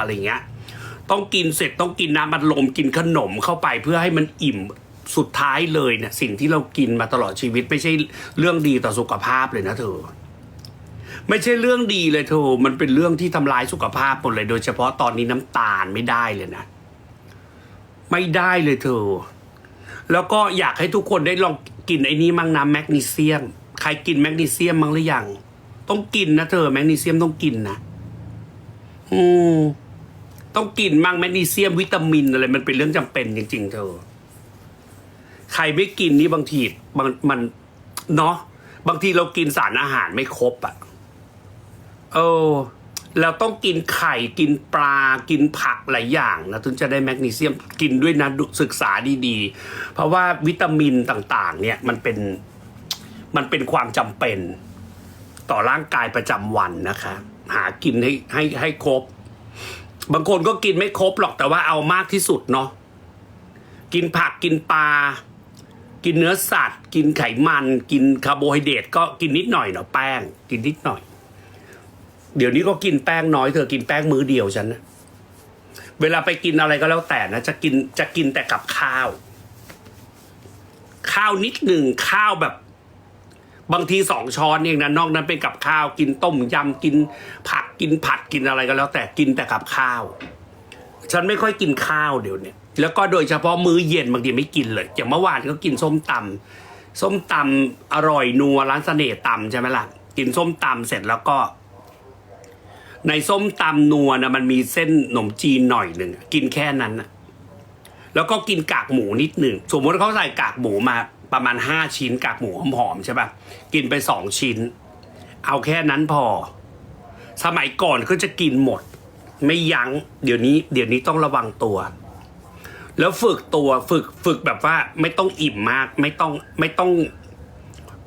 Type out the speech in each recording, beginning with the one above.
อะไรเงี้ย ต้องกินเสร็จต้องกินน้ำมันลมกินขนมเข้าไปเพื่อให้มันอิ่มสุดท้ายเลยเนี่ยสิ่งที่เรากินมาตลอดชีวิต ไม่ใช่เรื่องดีต่อสุขภาพเลยนะเธอ ไม่ใช่เรื่องดีเลยเธอ มันเป็นเรื่องที่ทำลายสุขภาพหมดเลย โดยเฉพาะตอนนี้น้ำตาลไม่ได้เลยนะ ไม่ได้เลยเธอ แล้วก็อยากให้ทุกคนได้ลองกินไอ้นี้มั่งนะแมกนีเซียม ใครกินแมกนีเซียมมั้งหรือยังต้องกินนะเธอ แมกนีเซียมต้องกินนะ อืม ต้องกินมั่งแมกนีเซียมวิตามินอะไรมันเป็นเรื่องจำเป็นจริง ๆ เธอ ใครไม่กินนี่บางทีบางมันเนาะบางทีเรากินสารอาหารไม่ครบอะ่ะเออเราต้องกินไข่กินปลากินผักหลายอย่างนะถึงจะได้แมกนีเซียมกินด้วยนะศึกษาดีๆ เพราะว่าวิตามินต่างๆ เนี่ยมันเป็นมันเป็นความจำเป็น ต่อร่างกายประจำวันนะคะ หากินให้ให้ให้ครบ บางคนก็กินไม่ครบหรอกแต่ว่าเอามากที่สุดเนาะกินผักกินปลา กินเนื้อสัตว์ กินไขมัน กินคาร์โบไฮเดรตก็กินนิดหน่อยเนาะแป้ง กินนิดหน่อย เดี๋ยวนี้ก็กินแป้งน้อยเธอกินแป้งมื้อเดียวฉันนะเวลาไปกินอะไรก็แล้วแต่นะ จะกินจะกินแต่กับข้าว ข้าวนิดหนึ่งข้าวแบบ บางทีสองช้อนเองนะนอกนั้นเป็นกับข้าวกินต้มยำกินผักกินผัดกินอะไรก็แล้ว แต่กินแต่กับข้าว ฉันไม่ค่อยกินข้าวเดี๋ยวนี้แล้วก็โดยเฉพาะมื้อเย็นบางทีไม่กินเลยอย่างเมื่อวานก็กินส้มตำส้มตำอร่อยนัวร้านเสน่ห์ตำใช่ไหมล่ะกินส้มตำเสร็จแล้วก็ ในส้มตำนัวนะมันมีเส้นขนมจีนหน่อยหนึ่งกินแค่นั้นนะแล้วก็กินกากหมูนิดหนึ่งสมมติเขาใส่กากหมูมา ประมาณห้าชิ้นกากหมูหอมๆใช่ปะกินไปสองชิ้น เอาแค่นั้นพอ สมัยก่อนก็จะกินหมด ไม่ยัง้งเดี๋ยวนี้ เดี๋ยวนี้ต้องระวังตัว แล้วฝึกตัวฝึกฝึกแบบว่าไม่ต้องอิ่มมากไม่ต้องไม่ต้อง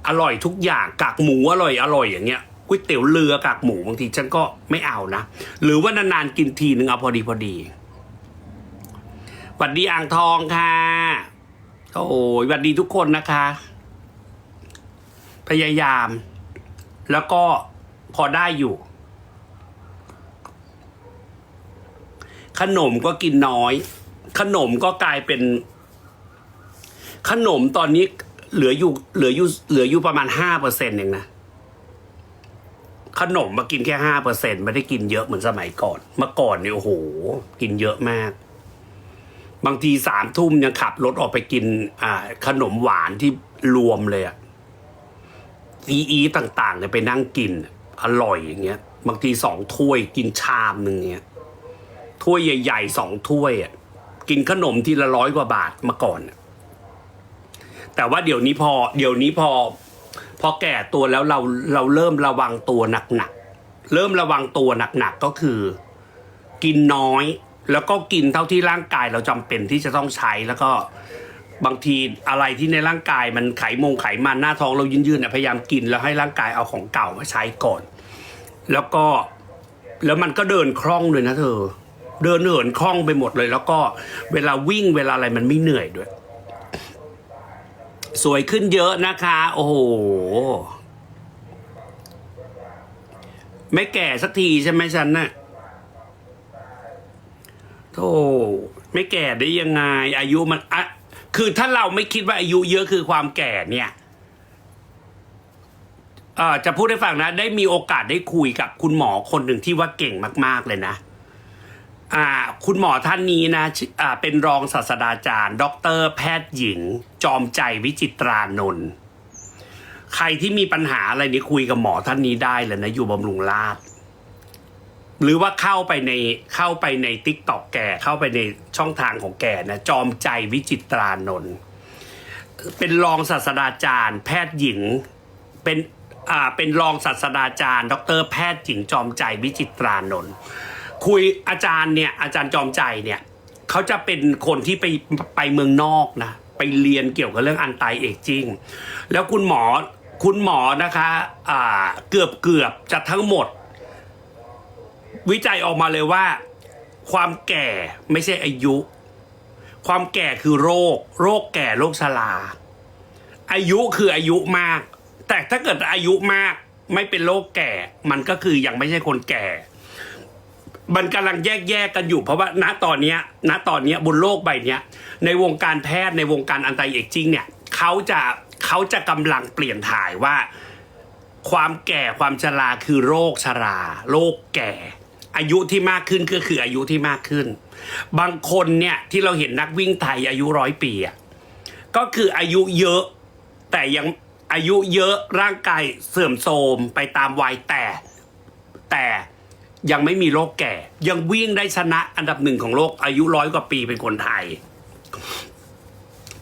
อร่อยทุกอย่างกากหมูอร่อยอร่อยอย่างเงี้ยก๋วยเตี๋ยวเรือกากหมูบางทีฉันก็ไม่เอานะหรือว่านานๆกินทีนึงเอาพอดีพอดีหวัดดีอ่างทองค่ะ โอ้ยหวัดดีทุกคนนะคะ พยายาม แล้วก็พอได้อยู่ ขนมก็กินน้อย ขนมก็กลายเป็น ขนมตอนนี้เหลืออยู่เหลืออยู่เหลืออยู่ประมาณห้าเปอร์เซ็นต์เองนะขนมมากินแค่ห้าเปอร์เซ็นไม่ได้กินเยอะเหมือนสมัยก่อน เมื่อก่อนเนี่ยโอ้โห กินเยอะมาก บางทีสามทุ่มยังขับรถออกไปกินขนมหวานที่รวมเลยอะอีอีต่างๆเนี่ยไปนั่งกิน อร่อยอย่างเงี้ย บางทีสองถ้วยกินชามหนึ่งเงี้ยถ้วยใหญ่ๆสองถ้วยอะกินขนมทีละร้อยกว่าบาทเมื่อก่อน แต่ว่าเดี๋ยวนี้พอ เดี๋ยวนี้พอ พอแก่ตัวแล้วเราเราเริ่มระวังตัวหนักๆเริ่มระวังตัวหนักๆก็คือ กินน้อย แล้วก็กินเท่าที่ร่างกายเราจำเป็นที่จะต้องใช้แล้วก็บางทีอะไรที่ในร่างกายมันไขมงไขมันหน้าท้องเรายืนๆเนี่ยพยายามกินแล้วให้ร่างกายเอาของเก่ามาใช้ก่อน แล้วก็แล้วมันก็เดินคล่องเลยนะเธอ เดินเหินคล่องไปหมดเลย แล้วก็เวลาวิ่งเวลาอะไรมันไม่เหนื่อยด้วย สวยขึ้นเยอะนะคะ โอ้โหไม่แก่สักทีใช่ไหมฉันน่ะ โธ่ไม่แก่ได้ยังไง อายุมันอะคือถ้าเราไม่คิดว่าอายุเยอะคือความแก่เนี่ยเอ่อจะพูดให้ฟังนะ ได้มีโอกาสได้คุยกับคุณหมอคนหนึ่งที่ว่าเก่งมาก ๆ เลยนะอ่า คุณหมอท่านนี้นะอ่าเป็นรองศาสตราจารย์ ดร แพทย์หญิง จอมใจวิจิตรานนท์ใครที่มีปัญหาอะไรนี่คุยกับหมอท่านนี้ได้เลยนะ อยู่บำรุงราษฎร์ หรือว่าเข้าไปในเข้าไปในติ๊กตอกแกเข้าไปในช่องทางของแกนะจอมใจวิจิตรานนท์เป็นรองศาสตราจารย์ แพทย์หญิงเป็นอ่าเป็นรองศาสตราจารย์ ดร แพทย์หญิงจอมใจวิจิตรานนท์คุยอาจารย์เนี่ยอาจารย์จอมใจเนี่ยเขาจะเป็นคนที่ไปไปเมืองนอกนะไปเรียนเกี่ยวกับเรื่องอันไตเอจจิ้งแล้วคุณหมอคุณหมอนะคะอ่าเกือบเกือบจะทั้งหมด วิจัยออกมาเลยว่า ความแก่ไม่ใช่อายุ ความแก่คือโรค โรคแก่โรคชราอายุคืออายุมาก แต่ถ้าเกิดอายุมากไม่เป็นโรคแก่ มันก็คือยังไม่ใช่คนแก่ มันกำลังแยกแยกกันอยู่เพราะว่าณตอนเนี้ยณตอนเนี้ยบนโลกใบเนี้ยในวงการแพทย์ในวงการอันไตเอจจิ้งเนี่ยเขาจะเขาจะกำลังเปลี่ยนถ่ายว่า ความแก่ความชราคือโรคชรา โรคแก่ อายุที่มากขึ้นก็คืออายุที่มากขึ้น บางคนเนี่ยที่เราเห็นนักวิ่งไทยอายุร้อยปีอะก็คืออายุเยอะ แต่ยังอายุเยอะร่างกายเสื่อมโทรมไปตามวัยแต่แต่ยังไม่มีโรคแก่ ยังวิ่งได้ชนะอันดับหนึ่งของโลก อายุร้อยกว่าปีเป็นคนไทย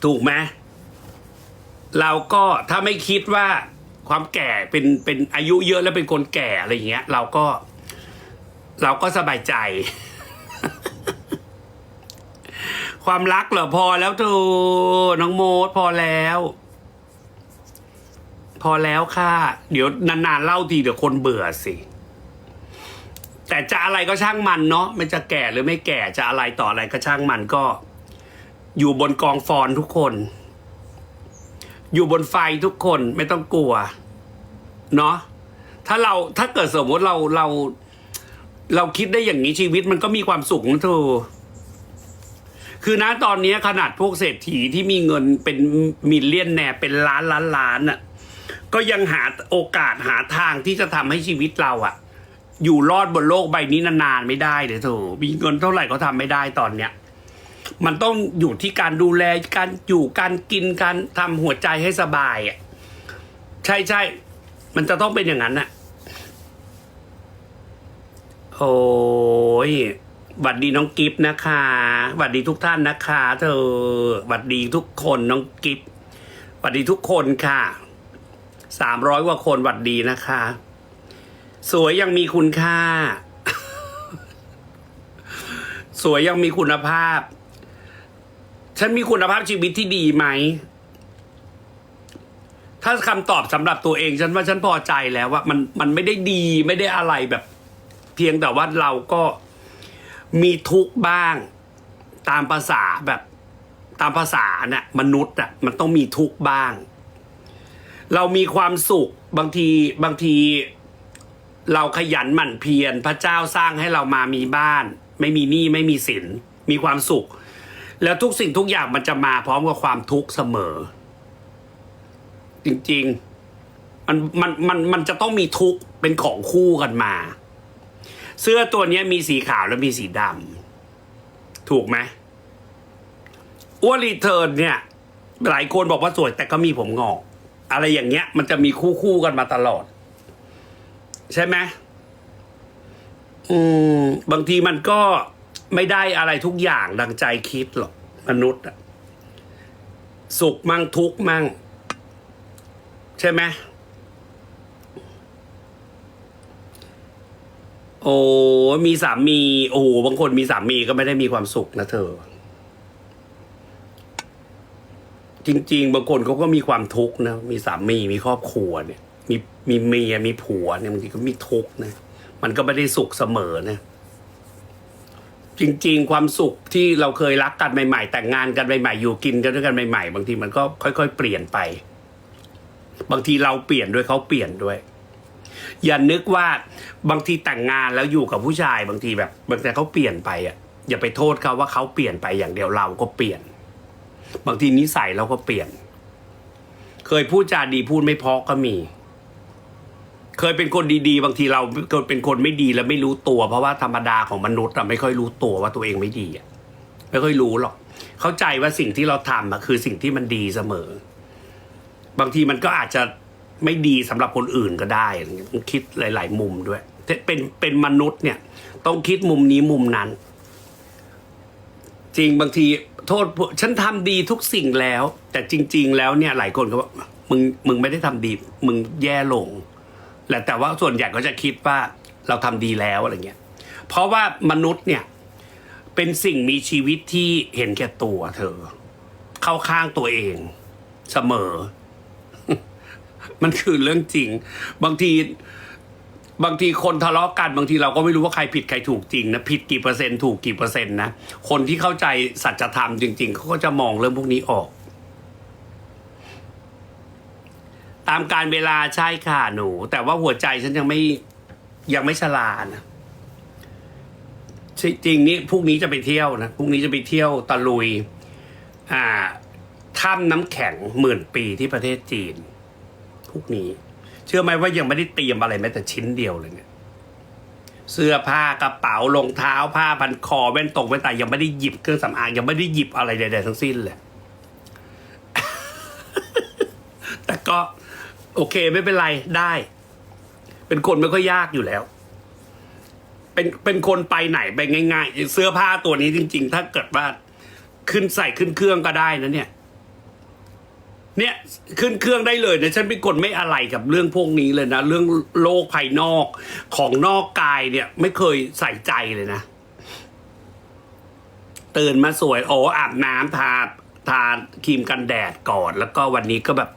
ถูกไหมเราก็ถ้าไม่คิดว่าความแก่เป็นเป็นอายุเยอะแล้วเป็นคนแก่อะไรอย่างเงี้ย เราก็ เราก็สบายใจ ความรักเหรอพอแล้วเธอน้องโมดพอแล้ว พอแล้วค่ะ เดี๋ยวนานๆเล่าทีเดี๋ยวคนเบื่อสิ แต่จะอะไรก็ช่างมันเนาะมันจะแก่หรือไม่แก่จะอะไรต่ออะไรก็ช่างมันก็ อยู่บนกองฟอนทุกคน อยู่บนไฟทุกคนไม่ต้องกลัว เนาะถ้าเราถ้าเกิดสมมติเราเรา เราคิดได้อย่างนี้ชีวิตมันก็มีความสุขนะเธอคือนะตอนนี้ขนาดพวกเศรษฐีที่มีเงินเป็นมิลเลียนแน่เป็นล้านล้านล้านน่ะก็ยังหาโอกาสหาทางที่จะทำให้ชีวิตเราอะอยู่รอดบนโลกใบนี้นานๆไม่ได้เดี๋ยวเธอมีเงินเท่าไหร่ก็ทำไม่ได้ตอนเนี้ยมันต้องอยู่ที่การดูแลการอยู่การกินการทำหัวใจให้สบายอะใช่ใช่มันจะต้องเป็นอย่างนั้นน่ะ โอ้ยหวัดดีน้องกิฟต์นะคะหวัดดีทุกท่านนะคะ เธอหวัดดีทุกคนน้องกิฟต์หวัดดีทุกคนค่ะสามร้อยกว่าคนหวัดดีนะคะ สวยยังมีคุณค่า สวยยังมีคุณภาพ ฉันมีคุณภาพชีวิตที่ดีไหม ถ้าคำตอบสำหรับตัวเอง ฉันว่าฉันพอใจแล้วว่ามันมันไม่ได้ดีไม่ได้อะไรแบบ พียงแต่ว่าเราก็มีทุกข์บ้าง ตามภาษาแบบตามภาษาเนี่ยมนุษย์อะมันต้องมีทุกข์บ้าง เรามีความสุขบางทีบางทีเราขยันหมั่นเพียรพระเจ้าสร้างให้เรามามีบ้าน ไม่มีหนี้ไม่มีสินมีความสุข แล้วทุกสิ่งทุกอย่างมันจะมาพร้อมกับความทุกข์เสมอ จริงๆมันมันมันมันจะต้องมีทุกข์เป็นของคู่กันมา เสื้อตัวนี้มีสีขาวและมีสีดำถูกไหมอ้วนรีเทิร์นเนี่ย หลายคนบอกว่าสวยแต่ก็มีผมงอก อะไรอย่างเงี้ย มันจะมีคู่คู่กันมาตลอด ใช่ไหมอืม บางทีมันก็ไม่ได้อะไรทุกอย่างดังใจคิดหรอกมนุษย์อะสุขมั่งทุกข์มั่ง ใช่ไหม โอ้มีสามี โอ้โหบางคนมีสามีก็ไม่ได้มีความสุขนะเธอ จริง ๆ บางคนเขาก็มีความทุกข์นะมีสามีมีครอบครัวเนี่ย มีมีเมียมีผัวเนี่ยบางทีก็มีทุกข์นะมันก็ไม่ได้สุขเสมอนะจริง ๆ ความสุขที่เราเคยรักกันใหม่ ๆ แต่งงานกันใหม่ๆอยู่กินกันด้วยกันใหม่ ๆ บางทีมันก็ค่อย ๆ เปลี่ยนไป บางทีเราเปลี่ยนด้วยเขาเปลี่ยนด้วย อย่านึกว่าบางทีแต่งงานแล้วอยู่กับผู้ชายบางทีแบบบางทีเขาเปลี่ยนไปอะอย่าไปโทษเขาว่าเขาเปลี่ยนไปอย่างเดียวเราก็เปลี่ยน บางทีนิสัยเราก็เปลี่ยน เคยพูดจาดีพูดไม่เพาะก็มี เคยเป็นคนดีๆ บางทีเราเกิดเป็นคนไม่ดีแล้วไม่รู้ตัว เพราะว่าธรรมดาของมนุษย์อะไม่ค่อยรู้ตัวว่าตัวเองไม่ดีอะไม่ค่อยรู้หรอก เข้าใจว่าสิ่งที่เราทำอะคือสิ่งที่มันดีเสมอ บางทีมันก็อาจจะ ไม่ดีสำหรับคนอื่นก็ได้อะไรเงี้ยต้องคิดหลาย ๆ มุมด้วยแต่เป็นเป็นมนุษย์เนี่ย ต้องคิดมุมนี้มุมนั้น จริงบางทีโทษฉันทำดีทุกสิ่งแล้ว แต่จริง ๆ แล้วเนี่ยหลายคนก็บอกมึงมึงไม่ได้ทำดี มึงแย่ลงแหละแต่ว่าส่วนใหญ่ก็จะคิดว่าเราทำดีแล้วอะไรเงี้ยเพราะว่ามนุษย์เนี่ยเป็นสิ่งมีชีวิตที่เห็นแก่ตัวเธอ เข้าข้างตัวเอง เสมอ มันคือเรื่องจริง บางทีบางทีคนทะเลาะกันบางทีเราก็ไม่รู้ว่าใครผิดใครถูกจริงนะผิดกี่เปอร์เซ็นต์ถูกกี่เปอร์เซ็นต์นะคนที่เข้าใจสัจธรรมจริง ๆเขาก็จะมองเรื่องพวกนี้ออก ตามการเวลาใช่ค่ะหนู แต่ว่าหัวใจฉันยังไม่ยังไม่ชรานะจริงนี่พรุ่งนี้จะไปเที่ยวนะพรุ่งนี้จะไปเที่ยวตะลุย อ่าถ้ำน้ำแข็งหมื่นปีที่ประเทศจีน พรุ่งนี้ เชื่อไหมว่ายังไม่ได้เตรียมอะไรแม้แต่ชิ้นเดียวเลยเนี่ยเสื้อผ้ากระเป๋ารองเท้าผ้าพันคอแว่นตรงแว่นตายังไม่ได้หยิบเครื่องสำอางยังไม่ได้หยิบอะไรใดๆทั้งสิ้นเลย แต่ก็ โอเคไม่เป็นไรได้ เป็นคนไม่ค่อยยากอยู่แล้ว เป็นเป็นคนไปไหนไปง่าย ๆ เสื้อผ้าตัวนี้จริง ๆ ถ้าเกิดว่าขึ้นใส่ขึ้นเครื่องก็ได้นะเนี่ย เนี่ยขึ้นเครื่องได้เลยนะฉันเป็นคนไม่อะไรกับเรื่องพวกนี้เลยนะ เรื่องโลกภายนอกของนอกกายเนี่ย ไม่เคยใส่ใจเลยนะ ตื่นมาสวย โอ้อาบน้ำทาทาครีมกันแดดก่อน แล้วก็วันนี้ก็แบบ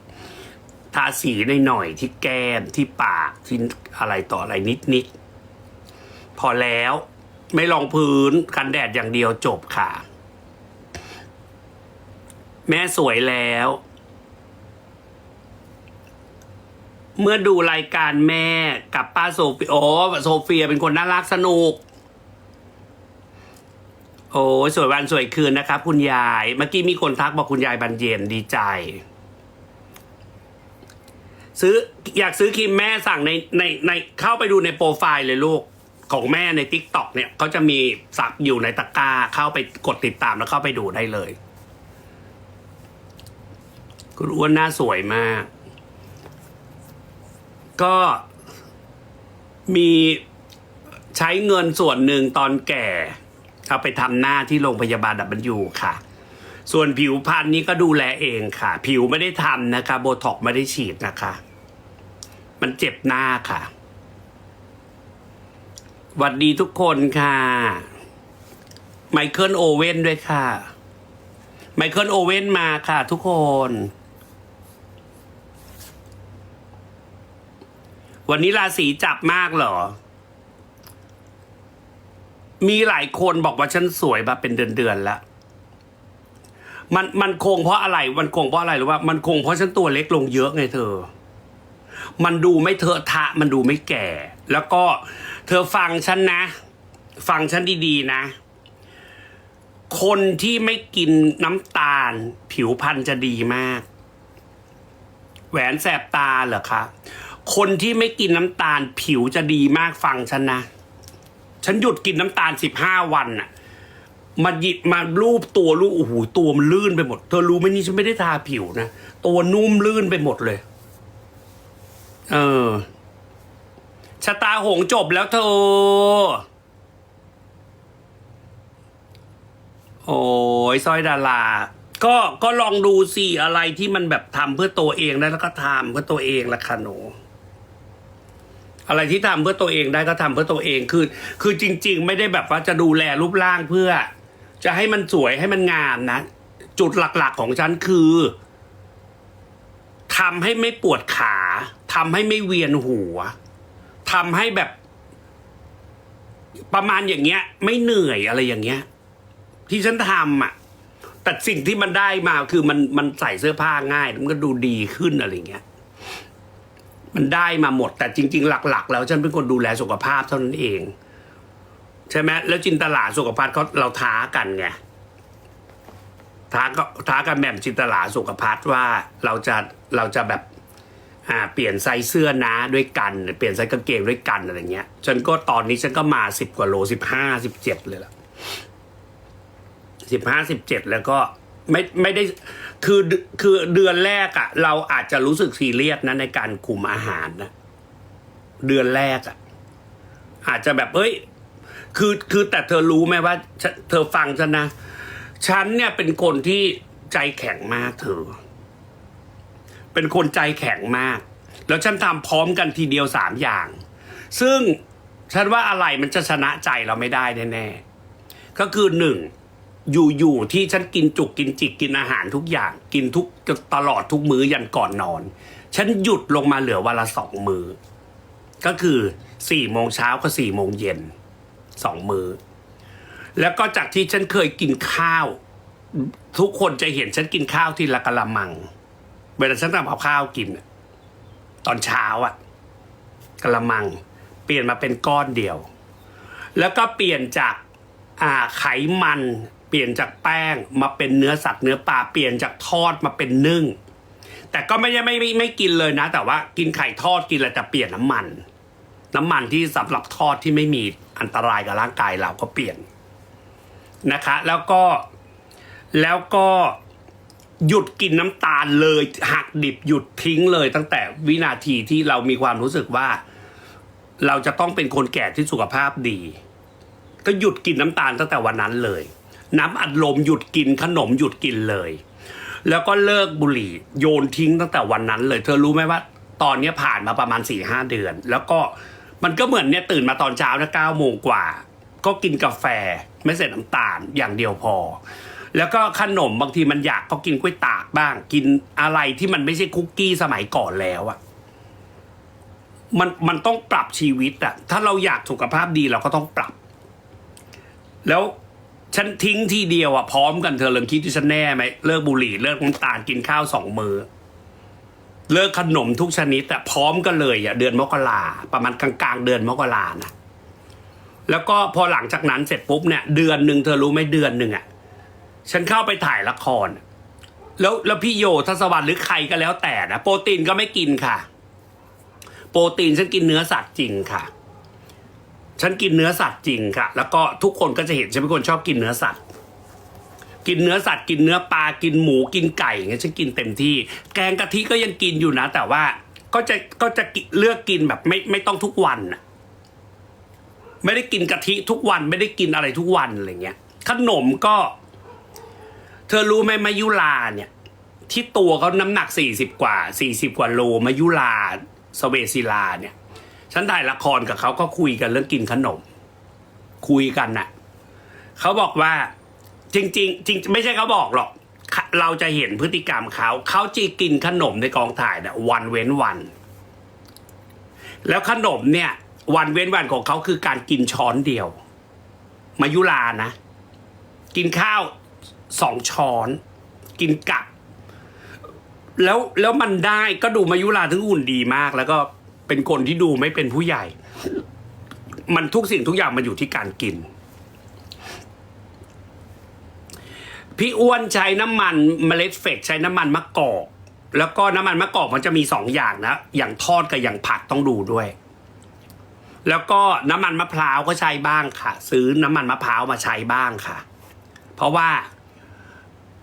ทาสีหน่อยที่แก้มที่ปากที่อะไรต่ออะไรนิดๆพอแล้วไม่รองพื้นกันแดดอย่างเดียวจบค่ะ แม่สวยแล้ว เมื่อดูรายการแม่กับป้าโซฟีโอ้โซเฟียเป็นคนน่ารักสนุก โอ้สวยวันสวยคืนนะครับ คุณยาย เมื่อกี้มีคนทักบอกคุณยายบันเย็นดีใจ ซื้ออยากซื้อครีมแม่สั่งในในในเข้าไปดูในโปรไฟล์เลยลูกของแม่ใน t ิ k t o k เนี่ยเขาจะมีสักอยู่ในตะกร้าเข้าไปกดติดตามแล้วเข้าไปดูได้เลย คุณอ้วนหน้าสวยมาก ก็มีใช้เงินส่วนหนึ่งตอนแก่ เอาไปทำหน้าที่โรงพยาบาลดับเบิลยูค่ะ ส่วนผิวพรรณนี้ก็ดูแลเองค่ะ ผิวไม่ได้ทำนะคะ โบท็อกไม่ได้ฉีดนะคะ มันเจ็บหน้าค่ะหวัดดีทุกคนค่ะ ไมเคิลโอเว่นด้วยค่ะ ไมเคิลโอเว่นมาค่ะทุกคน วันนี้ราศีจับมากเหรอ มีหลายคนบอกว่าฉันสวยมาเป็นเดือนๆแล้ว มันมันคงเพราะอะไร มันคงเพราะอะไรหรือว่า มันคงเพราะฉันตัวเล็กลงเยอะไงเธอ มันดูไม่เถอะทะ มันดูไม่แก่ แล้วก็เธอฟังฉันนะ ฟังฉันดีๆนะ คนที่ไม่กินน้ำตาล ผิวพรรณจะดีมาก แหวนแสบตาเหรอคะ คนที่ไม่กินน้ำตาลผิวจะดีมากฟังฉันนะ ฉันหยุดกินน้ำตาลสิบห้าวันน่ะมาหยิบมารูปตัวรูปโอ้โหตัวมันลื่นไปหมด เธอรู้ไหมนี่ฉันไม่ได้ทาผิวนะตัวนุ่มลื่นไปหมดเลย เออชะตาหงจบแล้วเธอ โอ้ยสร้อยดาราก็ก็ลองดูสิอะไรที่มันแบบทำเพื่อตัวเองได้แล้วก็ทำเพื่อตัวเองละค่ะหนู อะไรที่ทำเพื่อตัวเองได้ก็ทำเพื่อตัวเองคือ คือจริง ๆ ไม่ได้แบบว่าจะดูแลรูปร่างเพื่อ จะให้มันสวยให้มันงามนะ จุดหลักๆของฉันคือทำให้ไม่ปวดขาทำให้ไม่เวียนหัวทำให้แบบ ประมาณอย่างเงี้ย ไม่เหนื่อยอะไรอย่างเงี้ย ที่ฉันทำอะแต่สิ่งที่มันได้มาคือมันมันใส่เสื้อผ้าง่าย มันก็ดูดีขึ้นอะไรเงี้ย มันได้มาหมด แต่จริง ๆ หลัก ๆ แล้วฉันเป็นคนดูแลสุขภาพเท่านั้นเอง ใช่ไหมแล้วจินตลาสุขภาพเขาเราท้ากันไงท้าก็ท้ากันแหม่มจินตลาสุขภาพว่าเราจะเราจะแบบอ่าเปลี่ยนไซส์เสื้อนะด้วยกัน เปลี่ยนไซส์กางเกงด้วยกันอะไรเงี้ยฉันก็ตอนนี้ฉันก็มาสิบกว่าโลสิบห้าสิบเจ็ดเลยล่ะสิบห้าสิบเจ็ดแล้วก็ ไม่ไม่ได้คือคือเดือนแรกอะ่ะเราอาจจะรู้สึกซีเรียสนะในการคุมอาหารนะเดือนแรกอะ่ะอาจจะแบบเอ้ย คือคือแต่เธอรู้ไหมว่าเธอฟังฉันนะฉันเนี่ยเป็นคนที่ใจแข็งมากเธอ เป็นคนใจแข็งมาก แล้วฉันทำพร้อมกันทีเดียวสามอย่าง ซึ่งฉันว่าอะไรมันจะชนะใจเราไม่ได้แน่ๆก็คือหนึ่ง อยู่ๆที่ฉันกินจุกกินจิกกินอาหารทุกอย่าง กินทุกตลอดทุกมื้อยันก่อนนอน ฉันหยุดลงมาเหลือวันละสองมือ้อก็คือสี่โมงเช้ากับสี่โมงเย็นสองมือ้อแล้วก็จากที่ฉันเคยกินข้าว ทุกคนจะเห็นฉันกินข้าวที่ละกะละมัง เวลาฉันทำกับข้าวกิน ตอนเช้าอะกะละมัง เปลี่ยนมาเป็นก้อนเดียว แล้วก็เปลี่ยนจากไขมัน ปลี่ยนจากแป้งมาเป็นเนื้อสัตว์เนื้อปลาเปลี่ยนจากทอดมาเป็นนึ่ง แต่ก็ไม่ได้ไม่ไม่ไม่กินเลยนะ แต่ว่ากินไข่ทอดกินอะไรแต่เปลี่ยนน้ำมัน น้ำมันที่สำหรับทอดที่ไม่มีอันตรายกับร่างกายเราก็เปลี่ยนนะคะ แล้วก็แล้วก็หยุดกินน้ำตาลเลยหักดิบหยุดทิ้งเลยตั้งแต่วินาทีที่เรามีความรู้สึกว่า เราจะต้องเป็นคนแก่ที่สุขภาพดี ก็หยุดกินน้ำตาลตั้งแต่วันนั้นเลย น้ำอัดลมหยุดกินขนมหยุดกินเลย แล้วก็เลิกบุหรี่โยนทิ้งตั้งแต่วันนั้นเลย เธอรู้ไหมว่า ตอนนี้ผ่านมาประมาณสี่ห้าเดือน แล้วก็มันก็เหมือนเนี่ยตื่นมาตอนเช้านะเก้าโมงกว่า ก็กินกาแฟไม่ใส่น้ำตาลอย่างเดียวพอ แล้วก็ขนมบางทีมันอยากก็กินกล้วยตากบ้าง กินอะไรที่มันไม่ใช่คุกกี้สมัยก่อนแล้วอะมันมันต้องปรับชีวิตอะถ้าเราอยากสุขภาพดีเราก็ต้องปรับ แล้ว ฉันทิ้งทีเดียวอะพร้อมกันเธอเริ่มคิดที่ฉันแน่ไหมเลิกบุหรี่เลิกน้ำตาลกินข้าวสองมือ เลิกขนมทุกชนิดอะพร้อมกันเลยอะเดือนมกราประมาณกลางๆ เดือนมกรานะแล้วก็พอหลังจากนั้นเสร็จปุ๊บเนี่ยเดือนหนึ่งเธอรู้ไหมเดือนหนึ่งอะฉันเข้าไปถ่ายละคร แล้วแล้วพี่โยทัศวรรค์หรือใครก็แล้วแต่นะโปรตีนก็ไม่กินค่ะ โปรตีนฉันกินเนื้อสัตว์จริงค่ะ ฉันกินเนื้อสัตว์จริงค่ะ แล้วก็ทุกคนก็จะเห็นฉันเป็นคนชอบกินเนื้อสัตว์ กินเนื้อสัตว์กินเนื้อปลากินหมูกินไก่อย่างเงี้ยฉันกินเต็มที่ แกงกะทิก็ยังกินอยู่นะ แต่ว่าก็จะก็จะเลือกกินแบบไม่ไม่ต้องทุกวันไม่ได้กินกะทิทุกวันไม่ได้กินอะไรทุกวันอะไรเงี้ยขนมก็ เธอรู้ไหมมายุลาเนี่ย ที่ตัวเขาน้ำหนักสี่สิบกว่าสี่สิบกว่าโลมายุลาสเวศิลาเนี่ย ฉันถ่ายละครกับเขาก็คุยกันเรื่องกินขนม คุยกันน่ะเขาบอกว่า จริง ๆ จริง ไม่ใช่เขาบอกหรอก เราจะเห็นพฤติกรรมเขาเขาจะกินขนมในกองถ่ายเนี่ยวันเว้นวัน แล้วขนมเนี่ย วันเว้นวันของเขาคือการกินช้อนเดียว มายุลานะ กินข้าวสองช้อน กินกับแล้วแล้วมันได้ก็ดูมายุลาถึงหุ่นดีมาก แล้วก็ เป็นคนที่ดูไม่เป็นผู้ใหญ่ มันทุกสิ่งทุกอย่างมันอยู่ที่การกิน พี่อ้วนใช้น้ำมันเมล็ดเฟกใช้น้ำมันมะกอก แล้วก็น้ำมันมะกอกมันจะมีสองอย่างนะ อย่างทอดกับอย่างผัดต้องดูด้วย แล้วก็น้ำมันมะพร้าวก็ใช้บ้างค่ะ ซื้อน้ำมันมะพร้าวมาใช้บ้างค่ะ เพราะว่า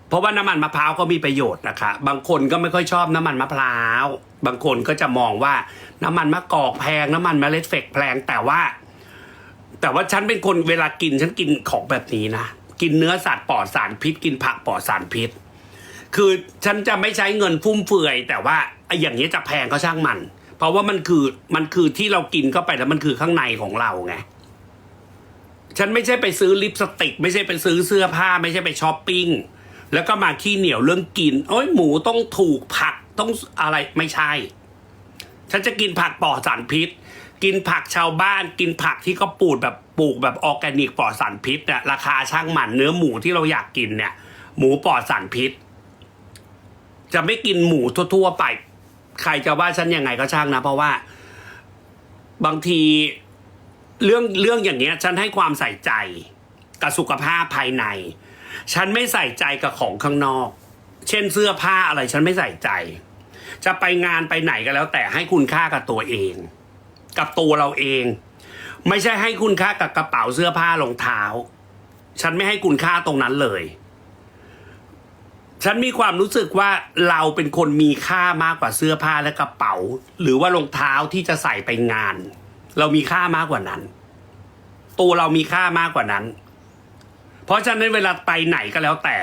เพราะว่าน้ำมันมะพร้าวก็มีประโยชน์นะคะ บางคนก็ไม่ค่อยชอบน้ำมันมะพร้าว บางคนก็จะมองว่าน้ำมันมะกอกแพงน้ำมันเมล็ดเฟกแพงแต่ว่า แต่ว่าฉันเป็นคนเวลากินฉันกินของแบบนี้นะกินเนื้อสัตว์ปลอดสารพิษ กินผักปลอดสารพิษ คือฉันจะไม่ใช้เงินฟุ่มเฟือย แต่ว่าไอ้อย่างนี้จะแพงก็ช่างมัน เพราะว่ามันคือมันคือที่เรากินเข้าไปแล้วมันคือข้างในของเราไงฉันไม่ใช่ไปซื้อลิปสติก ไม่ใช่ไปซื้อเสื้อผ้า ไม่ใช่ไปช้อปปิ้งแล้วก็มาขี้เหนียวเรื่องกินโอ้ยหมูต้องถูกผัก ต้องอะไรไม่ใช่ ฉันจะกินผักปลอดสารพิษ กินผักชาวบ้าน กินผักที่เขาปลูกแบบปลูกแบบออร์แกนิกปลอดสารพิษเนี่ยราคาช่างมันเนื้อหมูที่เราอยากกินเนี่ย หมูปลอดสารพิษ จะไม่กินหมูทั่ว ๆ ไป ใครจะว่าฉันยังไงก็ช่างนะ เพราะว่า บางทีเรื่องเรื่องอย่างเงี้ย ฉันให้ความใส่ใจกับสุขภาพภายใน ฉันไม่ใส่ใจกับของข้างนอก เช่นเสื้อผ้าอะไรฉันไม่ใส่ใจ จะไปงานไปไหนก็แล้ว แต่ให้คุณค่ากับตัวเอง กับตัวเราเอง ไม่ใช่ให้คุณค่ากับกระเป๋าเสื้อผ้ารองเท้า ฉันไม่ให้คุณค่าตรงนั้นเลย ฉันมีความรู้สึกว่าเราเป็นคนมีค่ามากกว่าเสื้อผ้าและกระเป๋า หรือว่ารองเท้าที่จะใส่ไปงาน เรามีค่ามากกว่านั้น ตัวเรามีค่ามากกว่านั้น เพราะฉะนั้นเวลาไปไหนก็แล้วแต่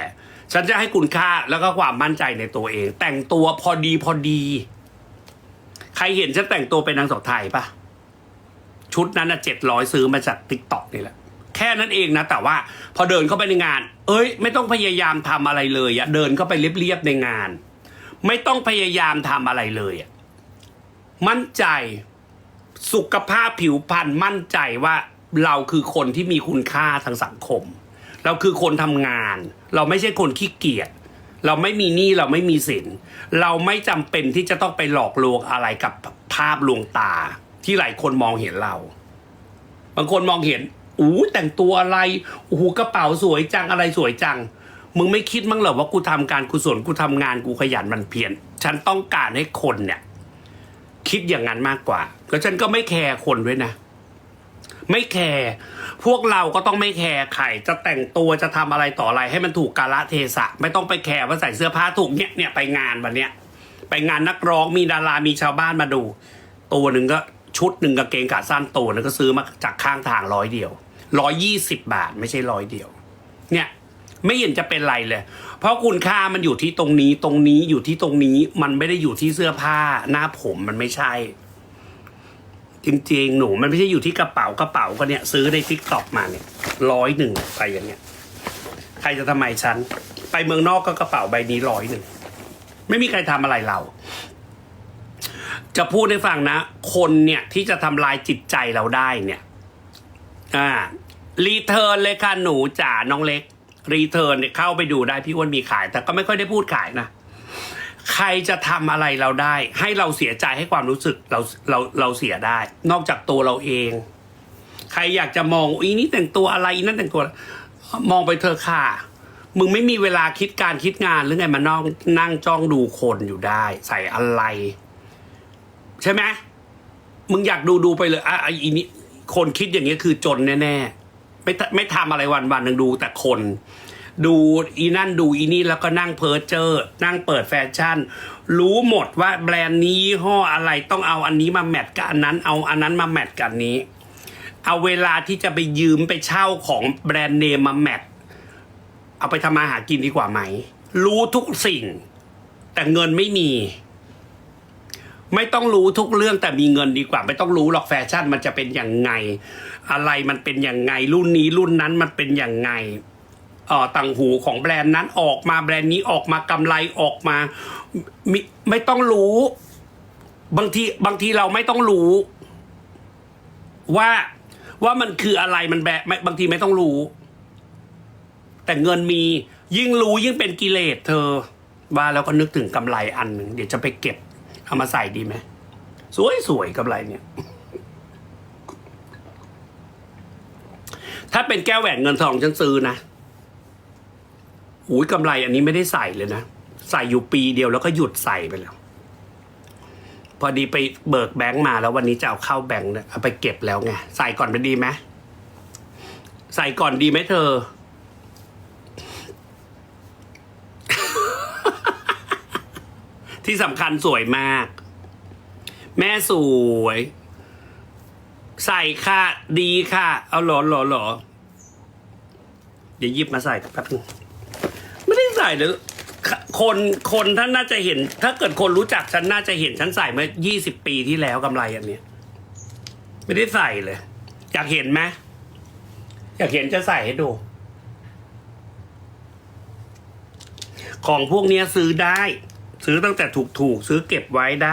ฉันจะให้คุณค่าแล้วก็ความมั่นใจในตัวเอง แต่งตัวพอดีพอดี ใครเห็นฉันแต่งตัวเป็นนางสาวไทยปะชุดนั้นนะเจ็ดร้อยซื้อมาจากติ๊กต็อกนี่แหละ แค่นั้นเองนะ แต่ว่าพอเดินเข้าไปในงาน เอ้ย ไม่ต้องพยายามทำอะไรเลยอะเดินเข้าไปเรียบๆในงาน ไม่ต้องพยายามทำอะไรเลยอะมั่นใจสุขภาพผิวพรรณมั่นใจว่าเราคือคนที่มีคุณค่าทางสังคม เราคือคนทำงาน เราไม่ใช่คนขี้เกียจเราไม่มีหนี้เราไม่มีสิน เราไม่จำเป็นที่จะต้องไปหลอกลวงอะไรกับภาพลวงตา ที่หลายคนมองเห็นเรา บางคนมองเห็นอู้แต่งตัวอะไรโอ้โหกระเป๋าสวยจังอะไรสวยจัง มึงไม่คิดมั้งเหรอว่ากูทำการกุศลกูทำงานกูขยันมันเพียรฉันต้องการให้คนเนี่ย คิดอย่างนั้นมากกว่าแล้วฉันก็ไม่แคร์คนด้วยนะ ไม่แคร์พวกเราก็ต้องไม่แคร์ใครจะแต่งตัวจะทำอะไรต่ออะไรให้มันถูกกาลเทศะ ไม่ต้องไปแคร์ว่าใส่เสื้อผ้าถูกเนี่ยเนี่ยไปงานวันเนี้ยไปงานนักร้องมีดารามีชาวบ้านมาดู ตัวหนึ่งก็ชุดหนึ่งกางเกงขาสั้นตัวหนึงก็ซื้อมาจากข้างทางร้อยเดียวร้อยยี่สิบบาทไม่ใช่ร้อยเดียว เนี่ยไม่เห็นจะเป็นไรเลย เพราะคุณค่ามันอยู่ที่ตรงนี้ตรงนี้อยู่ที่ตรงนี้มันไม่ได้อยู่ที่เสื้อผ้าหน้าผมมันไม่ใช่ จริงๆ หนูมันไม่ใช่อยู่ที่กระเป๋ากระเป๋าก็เนี่ย ซื้อในทิกตอกมาเนี่ยร้อยหนึ่งไปอย่างเงี้ย ใครจะทำไมฉัน ไปเมืองนอกก็กระเป๋าใบนี้ร้อยหนึ่งไม่มีใครทำอะไรเรา จะพูดให้ฟังนะ คนเนี่ยที่จะทำลายจิตใจเราได้เนี่ย อ่า รีเทิร์นเลยค่ะหนูจ๋าน้องเล็ก รีเทิร์นเนี่ยเข้าไปดูได้พี่อ้วนมีขาย แต่ก็ไม่ค่อยได้พูดขายนะ ใครจะทำอะไรเราได้ ให้เราเสียใจให้ความรู้สึกเราเราเราเสียได้ นอกจากตัวเราเอง ใครอยากจะมองอีนี่แต่งตัวอะไรอีนั่นแต่งตัวอะไรมองไปเธอค่ะ มึงไม่มีเวลาคิดการคิดงานหรือไงมานั่งนั่งจ้องดูคนอยู่ได้ ใส่อะไร ใช่ไหมมึงอยากดูดูไปเลยอะอีนี่คนคิดอย่างเงี้ยคือจนแน่ๆไม่ไม่ทำอะไรวันวันหนึ่งดูแต่คน ดูอีนั่นดูอีนี่แล้วก็นั่งเพิร์เจอร์ นั่งเปิดแฟชั่น รู้หมดว่าแบรนด์นี้ยี่ห้ออะไรต้องเอาอันนี้มาแมทกับอันนั้นเอาอันนั้นมาแมทกับนนี้ เอาเวลาที่จะไปยืมไปเช่าของแบรนด์เนมมาแมทเอาไปทำมาหากินดีกว่าไหม รู้ทุกสิ่ง แต่เงินไม่มี ไม่ต้องรู้ทุกเรื่องแต่มีเงินดีกว่า ไม่ต้องรู้หรอกแฟชั่นมันจะเป็นอย่างไง อะไรมันเป็นอย่างไง รุ่นนี้รุ่นนั้นมันเป็นอย่างไง ต่างหูของแบรนด์นั้นออกมาแบรนด์นี้ออกมากำไรออกมามิไม่ต้องรู้ บางทีบางทีเราไม่ต้องรู้ ว่าว่ามันคืออะไรมันแบบไม่บางทีไม่ต้องรู้ แต่เงินมียิ่งรู้ยิ่งเป็นกิเลสเธอ ว่าแล้วก็นึกถึงกำไรอันหนึ่งเดี๋ยวจะไปเก็บเอามาใส่ดีไหมสวยสวยกำไรเนี่ย ถ้าเป็นแก้วแหวนเงินทองฉันซื้อนะ อุ้ยกำไรอันนี้ไม่ได้ใส่เลยนะ ใส่อยู่ปีเดียวแล้วก็หยุดใส่ไปแล้ว พอดีไปเบิกแบงก์มาแล้ววันนี้จะเอาเข้าแบงก์เนี่ยเอาไปเก็บแล้วไงใส่ก่อนไปดีไหมใส่ก่อนดีไหมเธอ ที่สำคัญสวยมาก แม่สวย ใส่ค่ะ ดีค่ะ เอาหรอหรอหรอเดี๋ยวยิบมาใส่แป๊บนึงไม่ได้ ใส่เดี๋ยวคนคนท่านน่าจะเห็น ถ้าเกิดคนรู้จักฉันน่าจะเห็นฉันใส่เมื่อยี่สิบปีที่แล้วกำไรอันเนี้ยไม่ได้ใส่เลย อยากเห็นไหมอยากเห็นจะใส่ให้ดู ของพวกเนี้ยซื้อได้ ซื้อตั้งแต่ถูกๆ ซื้อเก็บไว้ได้